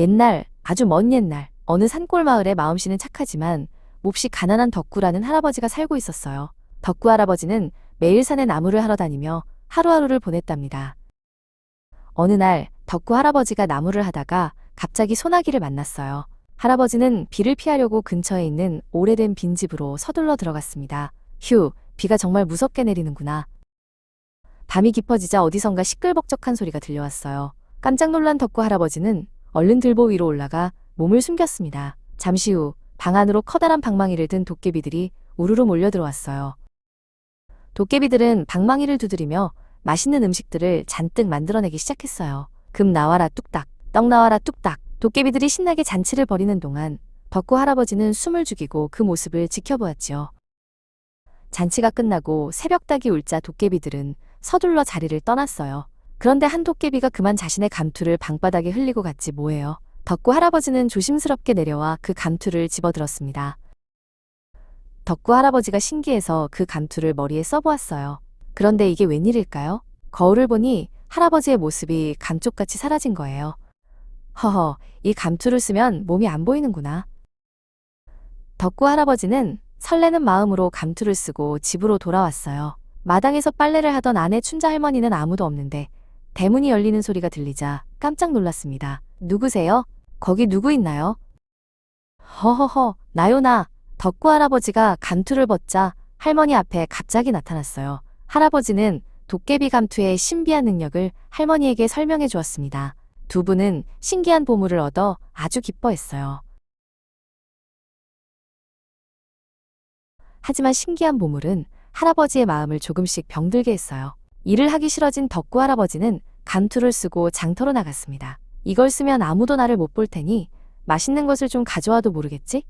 옛날, 아주 먼 옛날, 어느 산골 마을에 마음씨는 착하지만 몹시 가난한 덕구라는 할아버지가 살고 있었어요. 덕구 할아버지는 매일 산에 나무를 하러 다니며 하루하루를 보냈답니다. 어느 날 덕구 할아버지가 나무를 하다가 갑자기 소나기를 만났어요. 할아버지는 비를 피하려고 근처에 있는 오래된 빈집으로 서둘러 들어갔습니다. 휴, 비가 정말 무섭게 내리는구나. 밤이 깊어지자 어디선가 시끌벅적한 소리가 들려왔어요. 깜짝 놀란 덕구 할아버지는 얼른 들보 위로 올라가 몸을 숨겼습니다. 잠시 후 방 안으로 커다란 방망이를 든 도깨비들이 우르르 몰려 들어왔어요. 도깨비들은 방망이를 두드리며 맛있는 음식들을 잔뜩 만들어내기 시작했어요. 금 나와라 뚝딱, 떡 나와라 뚝딱. 도깨비들이 신나게 잔치를 벌이는 동안 덕구 할아버지는 숨을 죽이고 그 모습을 지켜보았지요. 잔치가 끝나고 새벽닭이 울자 도깨비들은 서둘러 자리를 떠났어요. 그런데 한 도깨비가 그만 자신의 감투를 방바닥에 흘리고 갔지 뭐예요. 덕구 할아버지는 조심스럽게 내려와 그 감투를 집어들었습니다. 덕구 할아버지가 신기해서 그 감투를 머리에 써보았어요. 그런데 이게 웬일일까요? 거울을 보니 할아버지의 모습이 감쪽같이 사라진 거예요. 허허, 이 감투를 쓰면 몸이 안 보이는구나. 덕구 할아버지는 설레는 마음으로 감투를 쓰고 집으로 돌아왔어요. 마당에서 빨래를 하던 아내 춘자 할머니는 아무도 없는데 대문이 열리는 소리가 들리자 깜짝 놀랐습니다. 누구세요? 거기 누구 있나요? 허허허, 나요 나. 덕구 할아버지가 감투를 벗자 할머니 앞에 갑자기 나타났어요. 할아버지는 도깨비 감투의 신비한 능력을 할머니에게 설명해 주었습니다. 두 분은 신기한 보물을 얻어 아주 기뻐했어요. 하지만 신기한 보물은 할아버지의 마음을 조금씩 병들게 했어요. 일을 하기 싫어진 덕구 할아버지는 감투를 쓰고 장터로 나갔습니다. 이걸 쓰면 아무도 나를 못 볼 테니 맛있는 것을 좀 가져와도 모르겠지?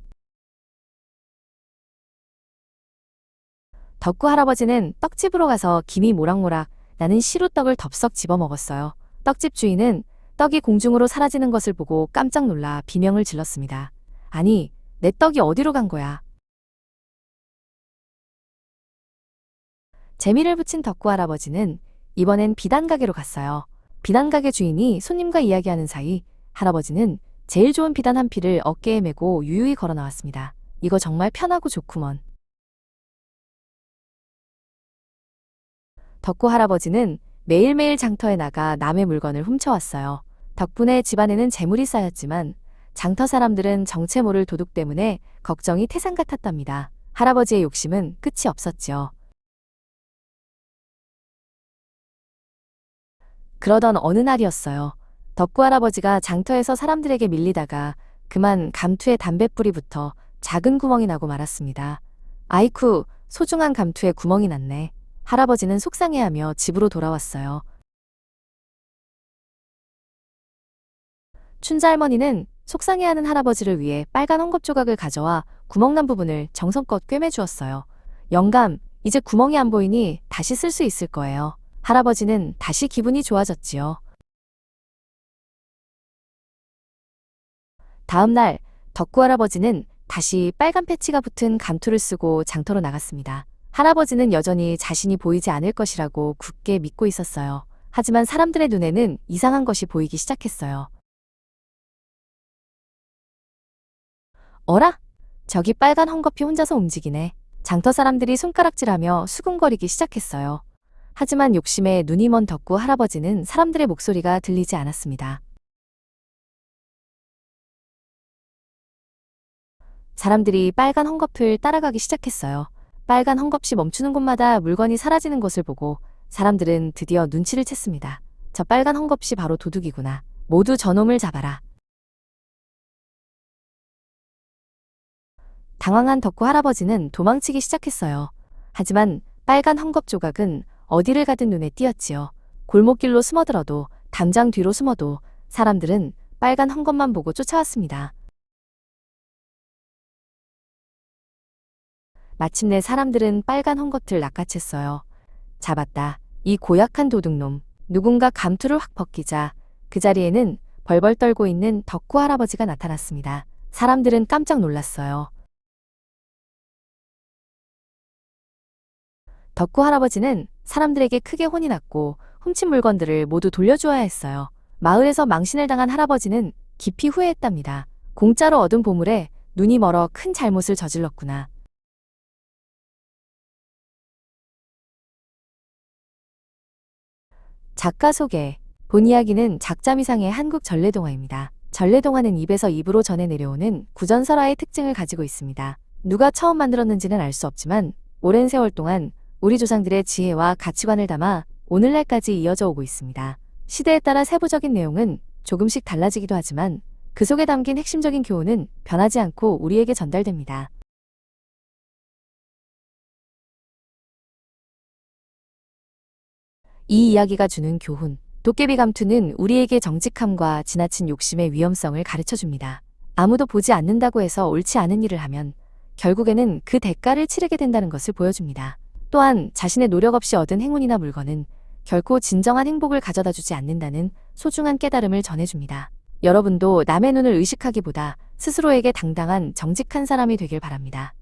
덕구 할아버지는 떡집으로 가서 김이 모락모락 나는 시루떡을 덥석 집어 먹었어요. 떡집 주인은 떡이 공중으로 사라지는 것을 보고 깜짝 놀라 비명을 질렀습니다. 아니, 내 떡이 어디로 간 거야? 재미를 붙인 덕구 할아버지는 이번엔 비단 가게로 갔어요. 비단 가게 주인이 손님과 이야기하는 사이 할아버지는 제일 좋은 비단 한 필을 어깨에 메고 유유히 걸어 나왔습니다. 이거 정말 편하고 좋구먼. 덕구 할아버지는 매일매일 장터에 나가 남의 물건을 훔쳐왔어요. 덕분에 집안에는 재물이 쌓였지만 장터 사람들은 정체 모를 도둑 때문에 걱정이 태산 같았답니다. 할아버지의 욕심은 끝이 없었지요. 그러던 어느 날이었어요. 덕구 할아버지가 장터에서 사람들에게 밀리다가 그만 감투에 담뱃불이 붙어 작은 구멍이 나고 말았습니다. 아이쿠, 소중한 감투에 구멍이 났네. 할아버지는 속상해하며 집으로 돌아왔어요. 춘자 할머니는 속상해하는 할아버지를 위해 빨간 헝겊 조각을 가져와 구멍난 부분을 정성껏 꿰매주었어요. 영감, 이제 구멍이 안 보이니 다시 쓸 수 있을 거예요. 할아버지는 다시 기분이 좋아졌지요. 다음 날 덕구 할아버지는 다시 빨간 패치가 붙은 감투를 쓰고 장터로 나갔습니다. 할아버지는 여전히 자신이 보이지 않을 것이라고 굳게 믿고 있었어요. 하지만 사람들의 눈에는 이상한 것이 보이기 시작했어요. 어라? 저기 빨간 헝겊이 혼자서 움직이네. 장터 사람들이 손가락질하며 수군거리기 시작했어요. 하지만 욕심에 눈이 먼 덕구 할아버지는 사람들의 목소리가 들리지 않았습니다. 사람들이 빨간 헝겊을 따라가기 시작했어요. 빨간 헝겊이 멈추는 곳마다 물건이 사라지는 것을 보고 사람들은 드디어 눈치를 챘습니다. 저 빨간 헝겊이 바로 도둑이구나. 모두 저놈을 잡아라. 당황한 덕구 할아버지는 도망치기 시작했어요. 하지만 빨간 헝겊 조각은 어디를 가든 눈에 띄었지요. 골목길로 숨어들어도 담장 뒤로 숨어도 사람들은 빨간 헝겊만 보고 쫓아왔습니다. 마침내 사람들은 빨간 헝겊을 낚아챘어요. 잡았다. 이 고약한 도둑놈. 누군가 감투를 확 벗기자 그 자리에는 벌벌 떨고 있는 덕구 할아버지가 나타났습니다. 사람들은 깜짝 놀랐어요. 덕구 할아버지는 사람들에게 크게 혼이 났고 훔친 물건들을 모두 돌려주어야 했어요. 마을에서 망신을 당한 할아버지는 깊이 후회했답니다. 공짜로 얻은 보물에 눈이 멀어 큰 잘못을 저질렀구나. 작가 소개. 본 이야기는 작자미상의 한국 전래동화입니다. 전래동화는 입에서 입으로 전해 내려오는 구전설화의 특징을 가지고 있습니다. 누가 처음 만들었는지는 알 수 없지만 오랜 세월 동안 우리 조상들의 지혜와 가치관을 담아 오늘날까지 이어져 오고 있습니다. 시대에 따라 세부적인 내용은 조금씩 달라지기도 하지만 그 속에 담긴 핵심적인 교훈은 변하지 않고 우리에게 전달됩니다. 이 이야기가 주는 교훈. 도깨비 감투는 우리에게 정직함과 지나친 욕심의 위험성을 가르쳐 줍니다. 아무도 보지 않는다고 해서 옳지 않은 일을 하면 결국에는 그 대가를 치르게 된다는 것을 보여줍니다. 또한 자신의 노력 없이 얻은 행운이나 물건은 결코 진정한 행복을 가져다 주지 않는다는 소중한 깨달음을 전해줍니다. 여러분도 남의 눈을 의식하기보다 스스로에게 당당한 정직한 사람이 되길 바랍니다.